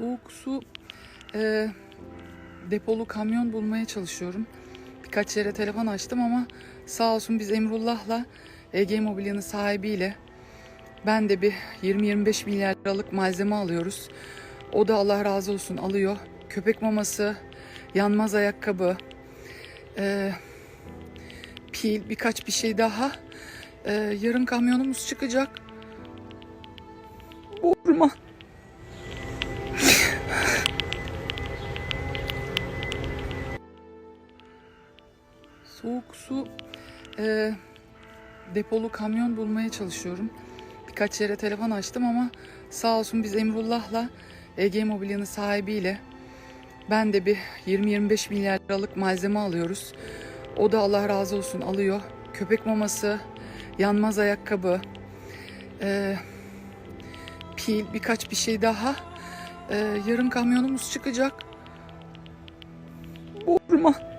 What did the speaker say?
Soğuk su e, depolu kamyon bulmaya çalışıyorum. Birkaç yere telefon açtım ama sağ olsun biz Emrullah'la EG Mobilya'nın sahibiyle ben de bir 20-25 milyar liralık malzeme alıyoruz. O da Allah razı olsun alıyor. Köpek maması, yanmaz ayakkabı, e, pil, birkaç bir şey daha. E, yarın kamyonumuz çıkacak. Vurma. Soğuk su e, depolu kamyon bulmaya çalışıyorum. Birkaç yere telefon açtım ama sağ olsun biz Emrullah'la EG Mobilya'nın sahibiyle ben de bir 20-25 milyar liralık malzeme alıyoruz. O da Allah razı olsun alıyor. Köpek maması, yanmaz ayakkabı, e, pil, birkaç bir şey daha. E, yarın kamyonumuz çıkacak. Vurma.